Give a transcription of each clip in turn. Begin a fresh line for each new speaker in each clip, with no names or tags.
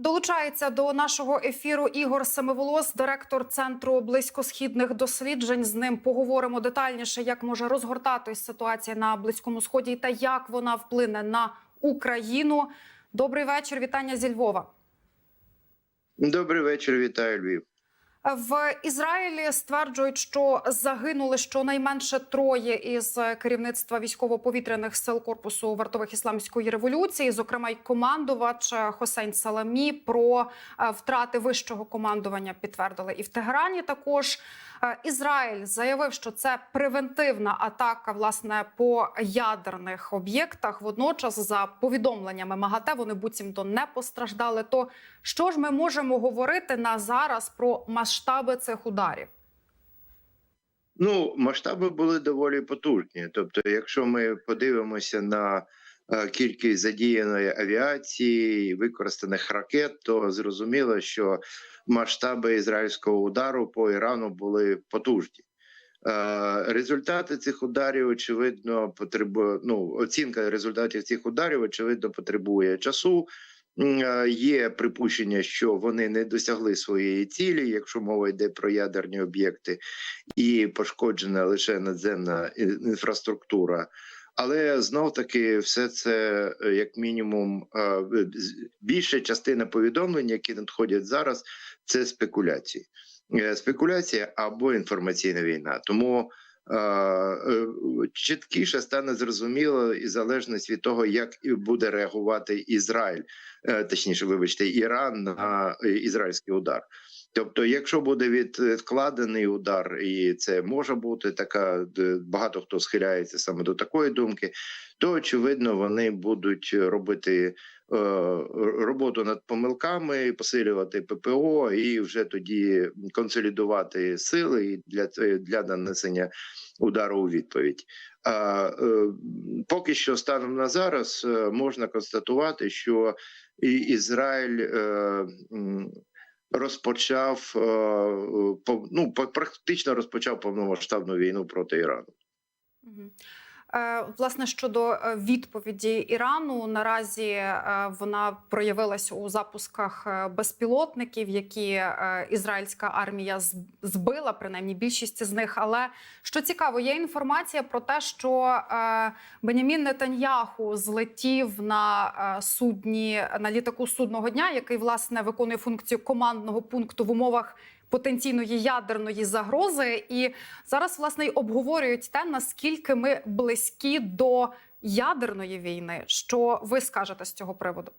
Долучається до нашого ефіру Ігор Семиволос, директор центру близькосхідних досліджень. З ним поговоримо детальніше, як може розгортатись ситуація на близькому сході та як вона вплине на Україну. Добрий вечір. Вітання зі Львова.
Добрий вечір, вітаю Львів.
В Ізраїлі стверджують, що загинули щонайменше троє із керівництва військово-повітряних сил корпусу вартових ісламської революції, зокрема й командувач Хосейн Саламі. Про е, втрати вищого командування підтвердили і в Тегерані. Також Ізраїль заявив, що це превентивна атака власне по ядерних об'єктах. Водночас, за повідомленнями МАГАТЕ, вони буцімто не постраждали. То що ж ми можемо говорити на зараз про масштаби цих ударів?
Ну, масштаби були доволі потужні. Тобто, якщо ми подивимося на е, кількість задіяної авіації, використаних ракет, то зрозуміло, що масштаби ізраїльського удару по Ірану були потужні. Е, Результати цих ударів очевидно потребує. Ну, оцінка результатів цих ударів очевидно потребує часу. Е, Є припущення, що вони не досягли своєї цілі, якщо мова йде про ядерні об'єкти, і пошкоджена лише надземна інфраструктура. Але знов таки все це е, як мінімум е, більша частина повідомлень, які надходять зараз, це спекуляції. Е, Спекуляція або інформаційна війна. Тому чіткіше стане зрозуміло і залежність від того, як буде реагувати Ізраїль, точніше, вибачте, Іран на ізраїльський удар. Тобто, якщо буде відкладений удар, і це може бути така, багато хто схиляється саме до такої думки, то очевидно вони будуть робити е, роботу над помилками, посилювати ППО і вже тоді консолідувати сили для, для нанесення удару у відповідь. А е, поки що станом на зараз е, можна констатувати, що і Ізраїль. Е, розпочав е, пов- ну, практично розпочав повномасштабну війну проти Ірану.
Е, Власне, щодо е, відповіді Ірану, наразі е, вона проявилась у запусках безпілотників, які ізраїльська армія збила, принаймні більшість з них. Але що цікаво, є інформація про те, що Бенямін Нетаньяху злетів на судні на літаку судного дня, який власне виконує функцію командного пункту в умовах потенційної ядерної загрози. І зараз власне й обговорюють те, наскільки ми близькі до ядерної війни. Що ви скажете з цього приводу?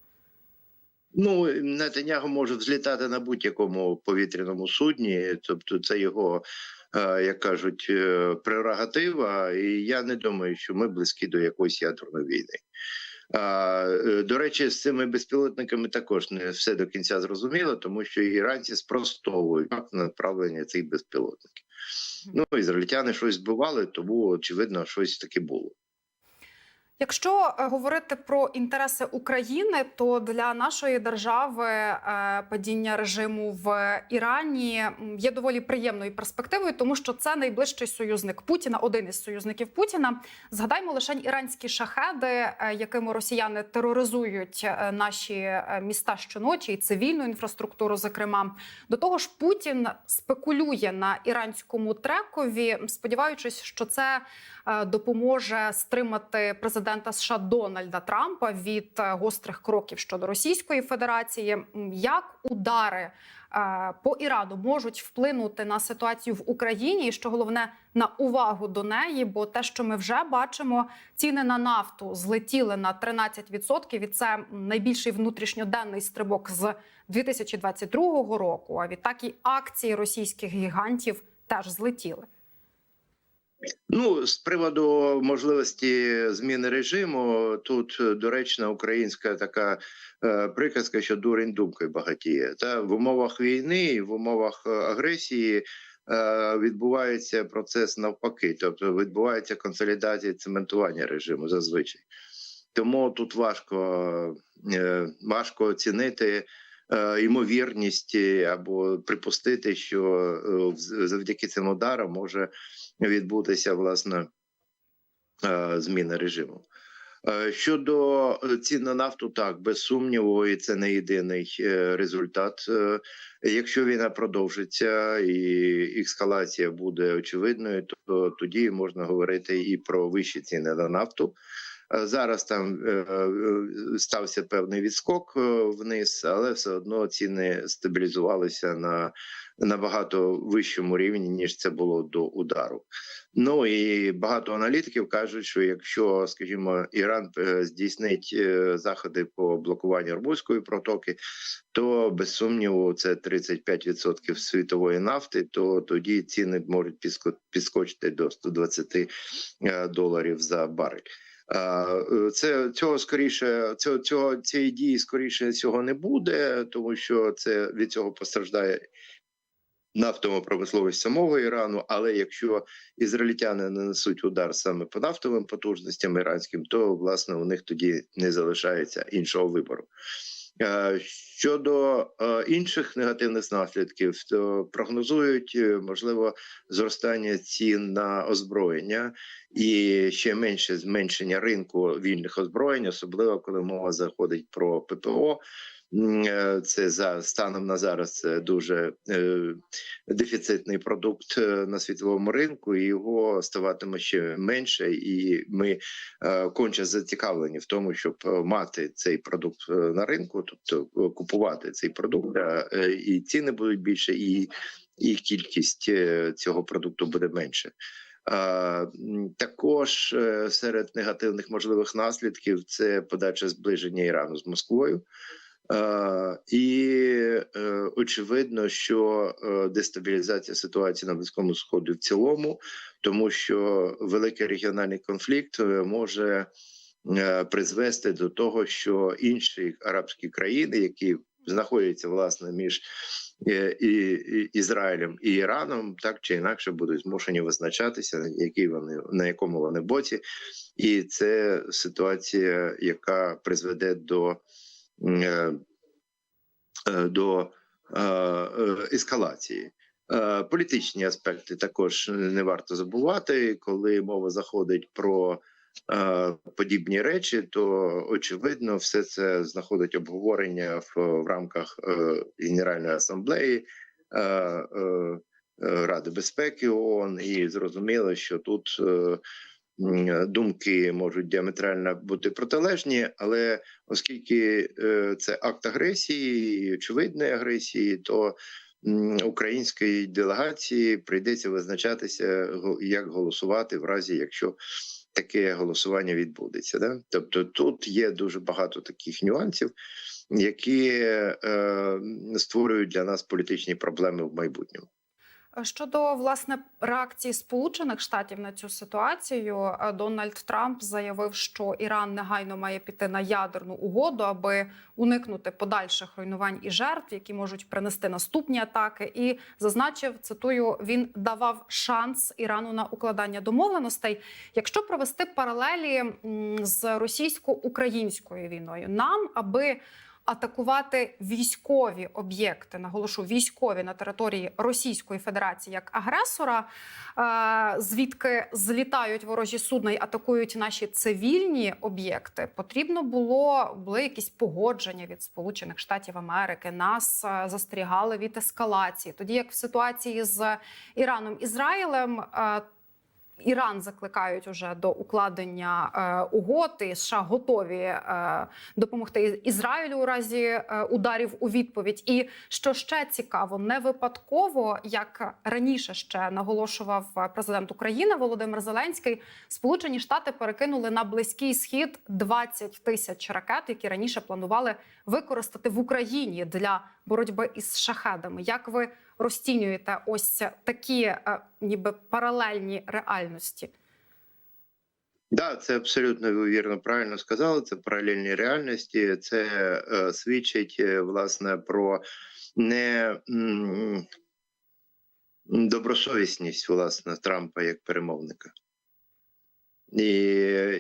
Ну Нетаньягу може взлітати на будь-якому повітряному судні, тобто це його, е, як кажуть, е, прерогатива. І я не думаю, що ми близькі до якоїсь ядерної війни. Е, До речі, з цими безпілотниками також не все до кінця зрозуміло, тому що іранці спростовують направлення цих безпілотників. Ну ізраїльтяни щось збивали, тому очевидно, щось таке було.
Якщо е, говорити про інтереси України, то для нашої держави е, падіння режиму в Ірані є доволі приємною перспективою, тому що це найближчий союзник Путіна, один із союзників Путіна. Згадаймо лише іранські шахеди, е, якими росіяни тероризують наші міста щоночі і цивільну інфраструктуру. Зокрема, до того ж, Путін спекулює на іранському трекові, сподіваючись, що це допоможе стримати президента США Дональда Трампа від е, гострих кроків щодо Російської Федерації. Як удари е, по Ірану можуть вплинути на ситуацію в Україні, і що головне на увагу до неї? Бо те, що ми вже бачимо, ціни на нафту злетіли на 13%, і це найбільший внутрішньоденний стрибок з 2022 року. А відтак і акції російських гігантів теж злетіли.
Ну, з приводу можливості зміни режиму, тут е, доречна українська така е, приказка, що дурень думкою багатіє. Та в умовах війни, в умовах е, агресії е, відбувається процес навпаки, тобто відбувається консолідація цементування режиму зазвичай. Тому тут важко, важко оцінити. Е, Ймовірність е, або припустити, що е, завдяки цим ударам може відбутися власне зміна режиму. Щодо цін на нафту, так без сумніву, і це не єдиний результат. Якщо війна продовжиться і ескалація буде очевидною, то тоді можна говорити і про вищі ціни на нафту. Е, Зараз там е, е, стався певний відскок вниз, але все одно ціни стабілізувалися на набагато вищому рівні ніж це було до удару. Ну і багато аналітиків кажуть, що якщо, скажімо, Іран здійснить заходи по блокуванню Арбузької протоки, то без сумніву це 35% світової нафти. То тоді ціни можуть підско- підскочити до 120 е, доларів за барель. Е, Це цього скоріше, цього, цього цієї дії скоріше цього не буде, тому що це від цього постраждає нафтова промисловість самого Ірану. Але якщо ізраїльтяни нанесуть удар саме по нафтовим потужностям іранським, то власне у них тоді не залишається іншого вибору. Е, Щодо е, інших негативних наслідків, то прогнозують е, можливо зростання цін на озброєння і ще менше зменшення ринку вільних озброєнь, особливо коли мова заходить про ППО. Е, Це за станом на зараз дуже е, дефіцитний продукт е, на світовому ринку, і його ставатиме ще менше, і ми е, конче зацікавлені в тому, щоб е, мати цей продукт е, на ринку, тобто е, купувати цей продукт, е, і ціни будуть більше, і, і кількість е, цього продукту буде менше. Також е, серед негативних можливих наслідків це подальше зближення Ірану з Москвою. Е, І е, очевидно, що е, дестабілізація ситуації на близькому сході в цілому, тому що великий регіональний конфлікт може призвести до того, що інші арабські країни, які знаходяться власне між і, Ізраїлем і Іраном, так чи інакше будуть змушені визначатися, які вони на якому вони боці, і це ситуація, яка призведе до до е, е, ескалації. Е, Політичні аспекти також не варто забувати, коли мова заходить про подібні речі, то очевидно все це знаходить обговорення в, рамках Генеральної асамблеї Ради безпеки ООН, і зрозуміло, що тут думки можуть діаметрально бути протилежні, але оскільки е, це акт агресії, очевидної агресії, то українській делегації прийдеться визначатися, як голосувати в разі, якщо таке голосування відбудеться. Да? Тобто тут є дуже багато таких нюансів, які е, створюють для нас політичні проблеми в майбутньому.
Щодо власне реакції Сполучених Штатів на цю ситуацію, е, Дональд Трамп заявив, що Іран негайно має піти на ядерну угоду, аби уникнути подальших руйнувань і жертв, які можуть принести наступні атаки. І зазначив, цитую, він давав шанс Ірану на укладання домовленостей. Якщо провести паралелі з російсько-українською війною, нам аби атакувати військові об'єкти, наголошу військові на території Російської Федерації як агресора, е, звідки злітають ворожі судна і атакують наші цивільні об'єкти. Потрібно було були якісь погодження від Сполучених Штатів Америки. Нас е, застерігали від ескалації. Тоді як в ситуації з Іраном Ізраїлем. Іран закликають уже до укладення е, угод, США готові е, допомогти Ізраїлю у разі е, ударів у відповідь. І що ще цікаво, не випадково, як раніше ще наголошував е, президент України Володимир Зеленський, Сполучені Штати перекинули на близький схід 20 тисяч ракет, які раніше планували використати в Україні для боротьби із шахедами. Як ви розцінюєте ось такі, е, ніби паралельні реальності?
Да, це абсолютно ви вірно правильно сказали. Це паралельні реальності. Це е, свідчить е, власне про не м, добросовісність власне Трампа як перемовника. І,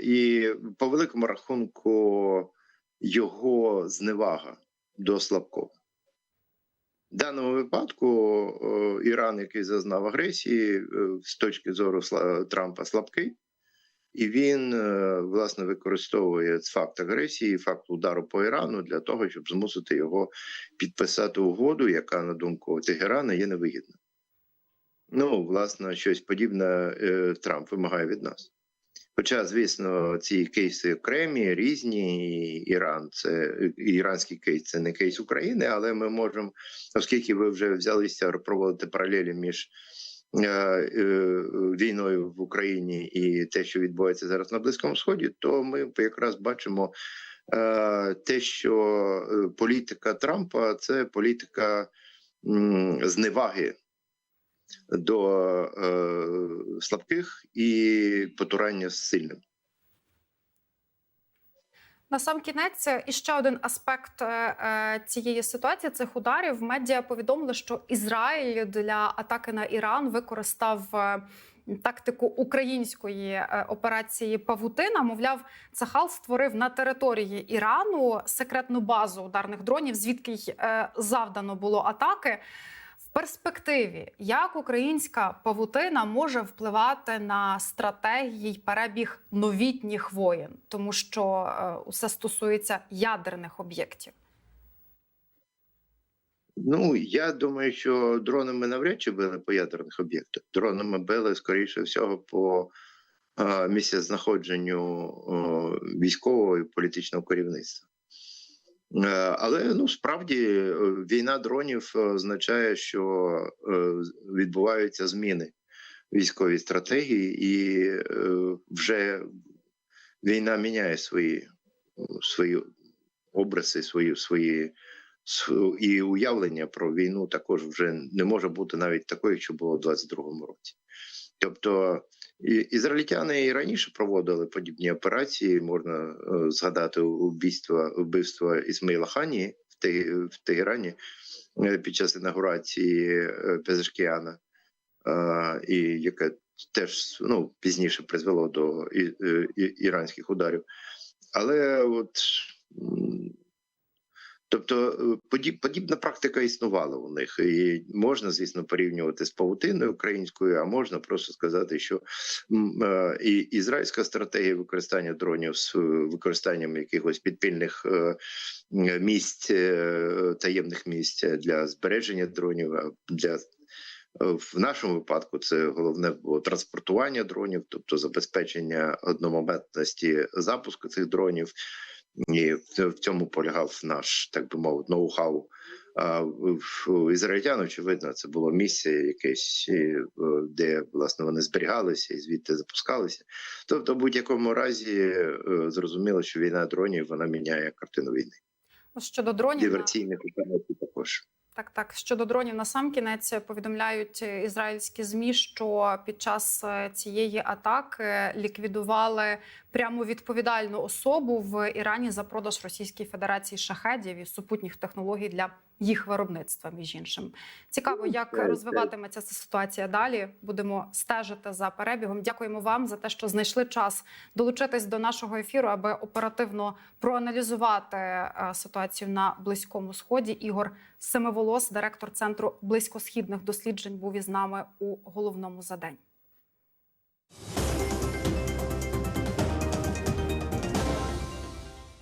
і по великому рахунку його зневага до слабкого. В даному випадку Іран, який зазнав агресії, е, з точки зору Трампа слабкий. і він е, власне використовує факт агресії, факт удару по Ірану для того, щоб змусити його підписати угоду, яка на думку Тегерана є невигідна. Ну, власне, щось подібне е, Трамп вимагає від нас. Хоча, звісно, ці кейси окремі, різні. і Іран це іранський кейс це не кейс України, але ми можемо, оскільки ви вже взялися проводити паралелі між е, е, війною в Україні і те, що відбувається зараз на Близькому Сході, то ми якраз бачимо е, те, що е, політика Трампа це політика зневаги до е, слабких і потурання з сильним.
На сам кінець е, іще один аспект е, е, цієї ситуації цих ударів. Медіа повідомили, що Ізраїль для атаки на Іран використав тактику української операції Павутина. Мовляв, Цахал створив на території Ірану секретну базу ударних дронів, звідки й завдано було атаки. Перспективі, як українська павутина може впливати на стратегії й перебіг новітніх воєн, тому що е, усе стосується ядерних об'єктів.
Ну я думаю, що дронами навряд чи били по ядерних об'єктах. Дронами били скоріше всього по е, місцезнаходженню е, військового і політичного керівництва. Е, Але ну справді е, війна дронів означає, що е, відбуваються зміни в військовій стратегії, і вже війна міняє свої, свої образи, свої, свої і уявлення про війну також вже не може бути навіть такою, що було в 22-му році. Тобто і- ізраїльтяни і раніше проводили подібні операції. Можна е, згадати вбивство, вбивство Ісмаїла Хані в, Те, Тегерані е, під час інаугурації е, Пезешкіана, і яке теж ну, пізніше призвело до іранських ударів. Але от Тобто е, подіб, подібна практика існувала у них, і можна, звісно, порівнювати з павутиною українською, а можна просто сказати, що е, і ізраїльська стратегія використання дронів з е, використанням якихось підпільних місць, таємних місць для збереження дронів, для в нашому випадку це головне було транспортування дронів, тобто забезпечення одномоментності запуску цих дронів. І в цьому полягав наш, так би мовити, ноу-хау. А в ізраїльтян, очевидно, це було місце якесь, е, де власне вони зберігалися і звідти запускалися. Тобто, в будь-якому разі е, зрозуміло, що війна дронів вона міняє картину війни.
Щодо дронів, на-
Диверсійних операцій також.
Так, так. Щодо дронів на сам кінець повідомляють ізраїльські змі, що під час е, цієї атаки ліквідували прямо відповідальну особу в Ірані за продаж Російській Федерації шахедів і супутніх технологій для їх виробництва. Між іншим, цікаво, як розвиватиметься ця ситуація далі. Будемо стежити за перебігом. Дякуємо вам за те, що знайшли час долучитись до нашого ефіру, аби оперативно проаналізувати е, ситуацію на близькому сході. Ігор Семиволос, директор центру близькосхідних досліджень, був із нами у головному за день.